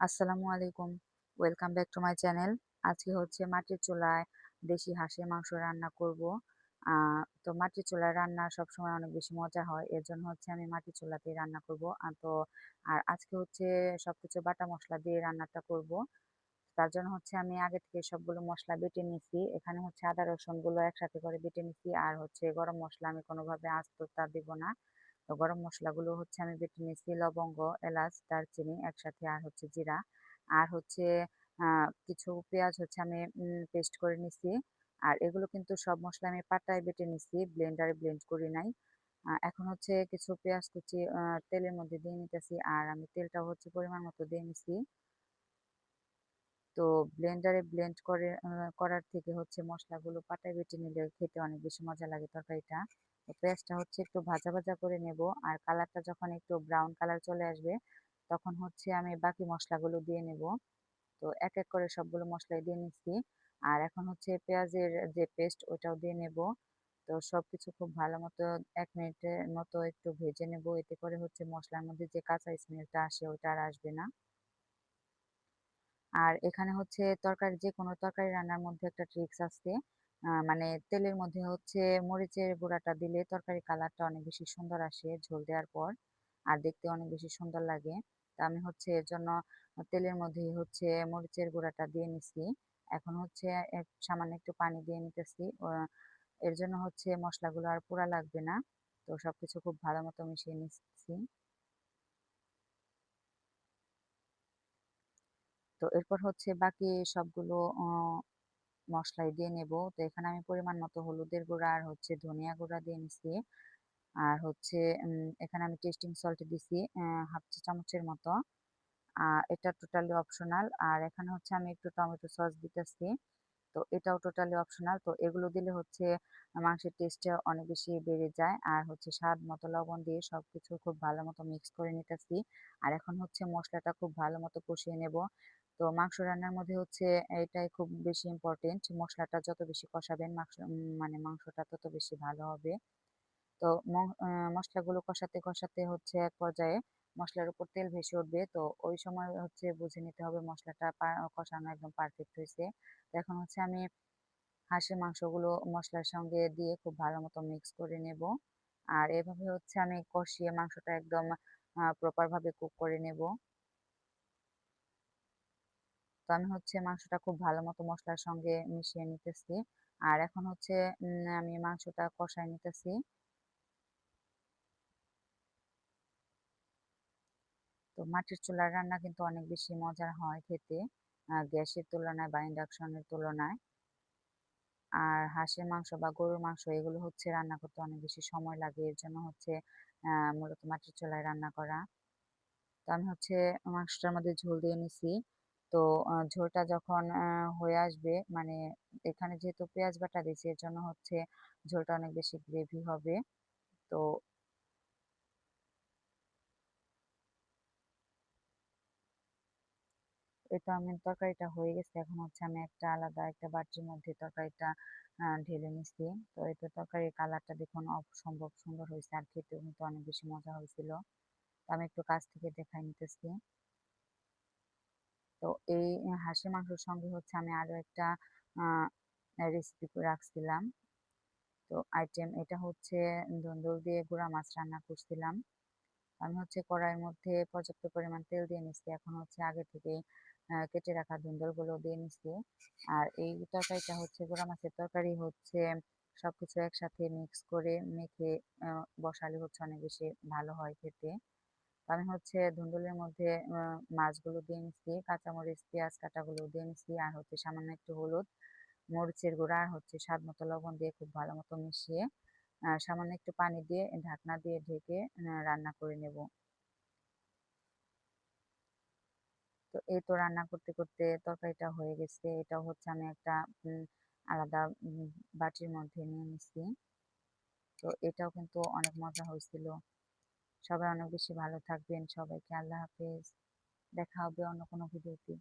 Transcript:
আসসালামু আলাইকুম। Welcome back to my channel. আজকে হচ্ছে মাটির চুলায় দেশি হাঁসের মাংস রান্না করব। তো মাটির চুলায় রান্না সবসময় অনেক বেশি মজা হয়। এর জন্য হচ্ছে আমি মাটির চুলাতেই রান্না করব। তো, আর আজকে হচ্ছে সবকিছু বাটা মশলা দিয়ে রান্নাটা করব। তার জন্য হচ্ছে আমি আগে থেকে সবগুলো মশলা বেটে নিছি। এখানে হচ্ছে আদা, রসুনগুলো একসাথে করে বেটে নিছি। আর হচ্ছে গরম মশলা আমি কোনোভাবে আস্ত তা দিব না। তো গরম মশলাগুলো হচ্ছে আমি বেটে নিয়েছি লবঙ্গ, এলাচ, দারচিনি একসাথে আর হচ্ছে জিরা। আর হচ্ছে কিছু পেঁয়াজ হচ্ছে আমি পেস্ট করে নিছি। আর এগুলো কিন্তু সব মশলা আমি পাটায় বেটে নিছি, ব্লেন্ডারে ব্লেন্ড করি নাই। এখন হচ্ছে কিছু পেঁয়াজ কুচি তেলের মধ্যে দিয়ে নিতেছি। আর আমি তেলটা হচ্ছে পরিমাণ মতো দিয়ে নিছি। তো ব্লেন্ডারে ব্লেন্ড করে করার থেকে হচ্ছে মসলাগুলো পাটায় বেটে নিলে খেতে অনেক বেশি মজা লাগে তরকারিটা। তো পেঁয়াজটা হচ্ছে একটু ভাজা, ভাজা করে নেব। আর কালারটা যখন একটু ব্রাউন কালার চলে আসবে, তখন হচ্ছে আমি বাকি মসলাগুলো দিয়ে নেব। তো এক, এক করে সবগুলো মসলাই দিয়ে নিচ্ছি। আর এখন হচ্ছে পেঁয়াজের যে পেস্ট ওটাও দিয়ে নেব। তো সবকিছু খুব ভালো মতো এক মিনিটের মতো একটু ভেজে নেব। এতে করে হচ্ছে মসলার মধ্যে যে কাঁচা স্মেলটা আসে ওটা আর আসবে না। আর এখানে হচ্ছে তরকারি, যেকোনো তরকারি রান্নার মধ্যে একটা ট্রিক্স আছে। মানে তেলের মধ্যে হচ্ছে মরিচের গুঁড়াটা দিলে তরকারির কালারটা অনেক বেশি সুন্দর আসে, ঝোল দেওয়ার পর। আর দেখতে অনেক বেশি সুন্দর লাগে। তা আমি হচ্ছে এর জন্য তেলের মধ্যেই হচ্ছে মরিচের গুঁড়াটা দিয়ে নিছি। এখন হচ্ছে সামান্য একটু পানি দিয়ে নিতেছি। এর জন্য হচ্ছে মশলাগুলো আর পোড়া লাগবে না। তো সবকিছু খুব ভালো মতো মিশিয়ে নিচ্ছি। তো এরপর হচ্ছে বাকি সবগুলো মশলাই দিয়ে নেব। তো এখানে আমি পরিমাণ মতো হলুদের গুঁড়া আর হচ্ছে ধনিয়া গুঁড়া দিয়ে নিছি। আর হচ্ছে এখানে আমি টেস্টিং সল্ট দিছি হাফ চা চামচের মতো। আ, এটা টোটালি অপশনাল। আর এখানে হচ্ছে আমি একটু টমেটো সস দিতেছি। তো এটাও টোটালি অপশনাল। তো এগুলো দিলে হচ্ছে মাংসের টেস্টটা অনেক বেশি বেড়ে যায়। আর হচ্ছে স্বাদ মতো লবণ দিয়ে সবকিছু খুব ভালো মতো মিক্স করে নিতেছি। আর এখন হচ্ছে মশলাটা খুব ভালো মতো কষিয়ে নেব। তো মাংস রান্নার মধ্যে হচ্ছে এটাই খুব বেশি ইম্পর্টেন্ট মশলাটা যত বেশি কষাবেন মাংস মানে মাংসটা তত বেশি ভালো হবে। তো মশলাগুলো কষাতে, কষাতে হচ্ছে এক পর্যায়ে মশলার উপর তেল ভেসে উঠবে। তো ওই সময় হচ্ছে বুঝে নিতে হবে মশলাটা কষানো একদম পারফেক্ট হয়েছে এখন হচ্ছে আমি হাঁসের মাংসগুলো মশলার সঙ্গে দিয়ে খুব ভালো মতো মিক্স করে নেব। আর এভাবে হচ্ছে আমি কষিয়ে মাংসটা একদম আ প্রপার ভাবে কুক করে নেব। তো আমি হচ্ছে মাংসটা খুব ভালো মতো মসলার সঙ্গে মিশিয়ে নিতেছি। আর এখন হচ্ছে আমি মাংসটা কষায় নিতেছি। তো মাটির চুলার রান্না কিন্তু অনেক বেশি মজার হয় খেতে। গ্যাসের তুলনায় বা ইন্ডাকশনের তুলনায়। আর হাঁসের মাংস বা গরুর মাংস, এগুলো হচ্ছে রান্না করতে অনেক বেশি সময় লাগে। এর জন্য হচ্ছে মূলত মাটির চুলায় রান্না করা। তো আমি হচ্ছে মাংসটার মধ্যে ঝোল দিয়ে নিছি। তো ঝোলটা যখন হয়ে আসবে মানে এখানে যেহেতু পেঁয়াজ বাটা দিয়েছি, এর জন্য হচ্ছে ঝোলটা অনেক বেশি গ্রেভি হবে। তো এটা আমি, তরকারিটা হয়ে গেছে। এখন হচ্ছে আমি একটা আলাদা একটা বাটির মধ্যে তরকারিটা ঢেলে নিচ্ছি। তো এতে তরকারির কালারটা দেখুন অসম্ভব সুন্দর হয়েছে আর খেতেও কিন্তু অনেক বেশি মজা হয়েছিল। আমি একটু কাছ থেকে দেখায় নিতেছি। তো এই হাঁসের মাংসের সঙ্গে হচ্ছে আমি আরও একটা রেসিপি রাখছিলাম। তো আইটেম এটা হচ্ছে ধুন্দুল দিয়ে গুঁড়া মাছ রান্না করছিলাম। আমি হচ্ছে কড়াইয়ের মধ্যে পর্যাপ্ত পরিমাণ তেল দিয়ে নিচ্ছি। এখন হচ্ছে আগে থেকেই কেটে রাখা ধুন্দুলগুলো দিয়ে নিচ্ছি। আর এই তরকারিটা হচ্ছে গুঁড়া মাছের তরকারি হচ্ছে সবকিছু একসাথে মিক্স করে মেখে বসালে হচ্ছে অনেক বেশি ভালো হয় খেতে। আমি হচ্ছে ধুন্দুলের মধ্যে মাছগুলো দিয়ে নিচ্ছি, কাঁচামরিচ, পেঁয়াজ কাটাগুলো দিয়ে নিচ্ছি আর হচ্ছে সামান্য একটু হলুদ, মরিচের গুঁড়া আর হচ্ছে স্বাদ মতো লবণ দিয়ে খুব ভালো মতো মিশিয়ে সামান্য একটু পানি দিয়ে ঢাকনা দিয়ে ঢেকে রান্না করে নেব। তো এই তো রান্না করতে, করতে তরকারিটা হয়ে গেছে। এটাও হচ্ছে আমি একটা আলাদা বাটির মধ্যে নিয়ে নিচ্ছি। তো এটাও কিন্তু অনেক মজা হয়েছিল। সবাই অনেক বেশি ভালো থাকবেন। সবাইকে আল্লাহ হাফেজ। দেখা হবে অন্য কোনো ভিডিওতে।